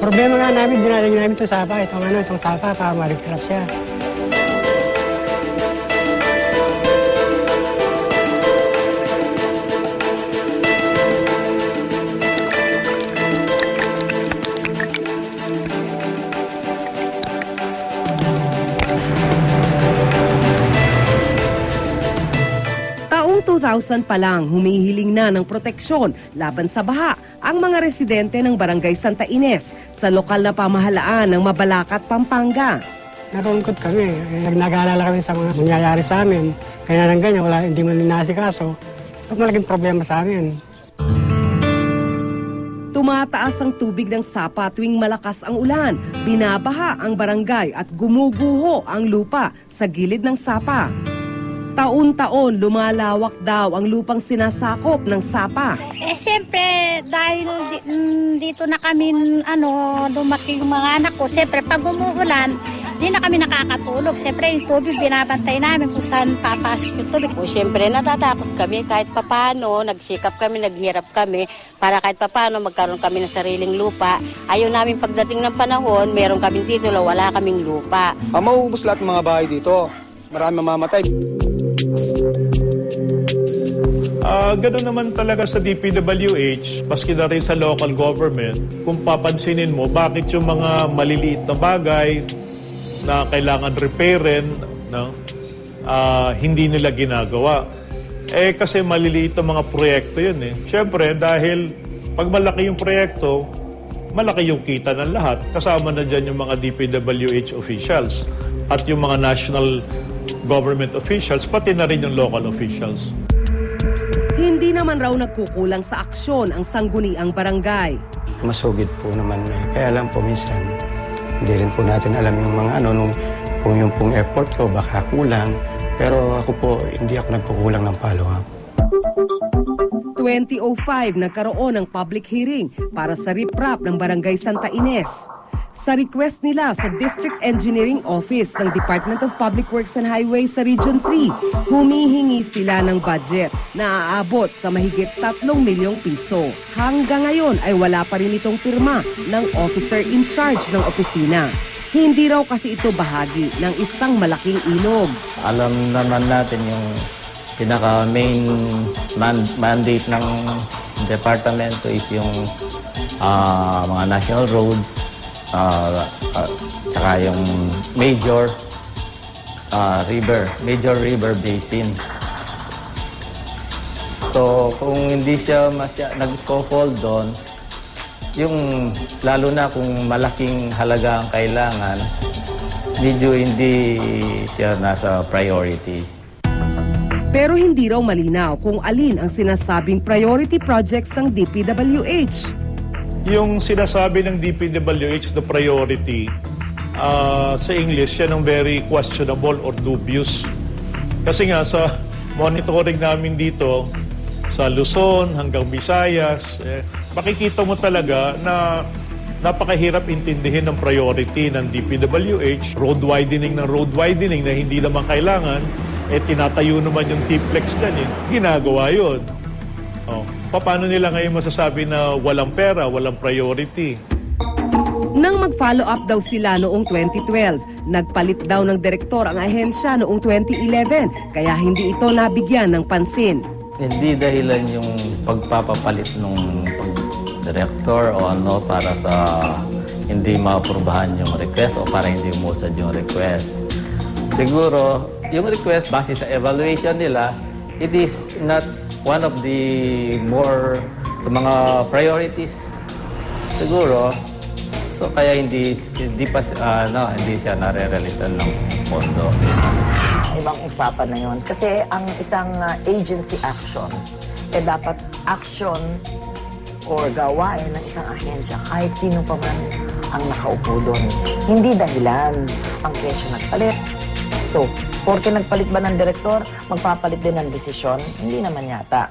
Problema nga namin, dinadaling namin itong sapa, itong ano, itong sapa para ma-reflap siya. 2000 pa lang, humihiling na ng proteksyon laban sa baha ang mga residente ng Barangay Santa Ines sa lokal na pamahalaan ng Mabalacat, Pampanga. Narungkot kami. Eh, nag-aalala kami sa mga nangyayari sa amin. Kaya nang ganyan, wala, hindi mo ninasikaso. Ito malaking problema sa amin. Tumataas ang tubig ng sapa tuwing malakas ang ulan, binabaha ang barangay at gumuguho ang lupa sa gilid ng sapa. Taon-taon lumalawak daw ang lupang sinasakop ng sapa. Eh, siyempre, dahil di- mm, dito na kami, ano, lumaki yung mga anak ko, siyempre, pag umuulan, di na kami nakakatulog. Siyempre, yung tubig, binabantay namin kung saan papasok yung tubig. O syempre natatakot kami kahit papano, nagsikap kami, naghirap kami para kahit papano magkaroon kami ng sariling lupa. Ayaw namin pagdating ng panahon, meron kaming titulo, wala kaming lupa. Ah, mauubos lahat ng mga bahay dito. Marami mamamatay. Ah, ganun naman talaga sa DPWH, maski na rin sa local government, kung papansinin mo, bakit yung mga maliliit na bagay na kailangan repairin, no, ah, hindi nila ginagawa. Eh, kasi maliliit ang mga proyekto yun eh. Siyempre, dahil pag malaki yung proyekto, malaki yung kita ng lahat. Kasama na dyan yung mga DPWH officials at yung mga national government officials, pati na rin yung local officials. Hindi naman raw nagkukulang sa aksyon ang sangguniang barangay. masugid po naman. Kaya lang po minsan, hindi rin po natin alam yung mga ano, nung, kung yung pong effort ko, baka kulang. Pero ako po, hindi ako nagkukulang ng follow-up. 2005 nagkaroon ng public hearing para sa riprap ng Barangay Santa Ines. Sa request nila sa District Engineering Office ng Department of Public Works and Highways sa Region 3, humihingi sila ng budget na aabot sa mahigit 3 milyong piso. Hanggang ngayon ay wala pa rin itong pirma ng officer in charge ng opisina. Hindi raw kasi ito bahagi ng isang malaking ilog. alam naman natin yung pinaka main man- mandate ng departamento is yung ah, mga national roads ah, ah, tsaka yung major ah, river, major river basin. So, kung hindi siya masya, nag-fall doon, yung lalo na kung malaking halaga ang kailangan, medyo hindi siya nasa priority. Pero hindi raw malinaw kung alin ang sinasabing priority projects ng DPWH. Yung sinasabi ng DPWH na priority, ah, sa English, yan ang very questionable or dubious. Kasi nga sa monitoring namin dito, sa Luzon hanggang Visayas, eh, makikita mo talaga na napakahirap intindihin ng priority ng DPWH. Road widening ng road widening na hindi naman kailangan, eh tinatayo naman yung T-Plex dyan. Eh. Ginagawa yun. Oh, paano nila ngayon masasabi na walang pera, walang priority? Nang mag-follow up daw sila noong 2012, nagpalit daw ng direktor ang ahensya noong 2011 kaya hindi ito nabigyan ng pansin. Hindi dahilan yung pagpapapalit ng director o ano para sa hindi maaprubahan yung request o para hindi umusad yung request. Siguro, yung request base sa evaluation nila, it is not one of the more sa mga priorities siguro. So kaya hindi hindi pa ah, no, hindi siya nare-realize ng pondo. ibang usapan na yon. Kasi ang isang uh, agency action, eh dapat action or gawain ng isang ahensya kahit sino pa man ang nakaupo doon. Hindi dahilan ang kesyo nagpalit. So, porke nagpalit ba ng direktor, magpapalit din ng desisyon? Hindi naman yata.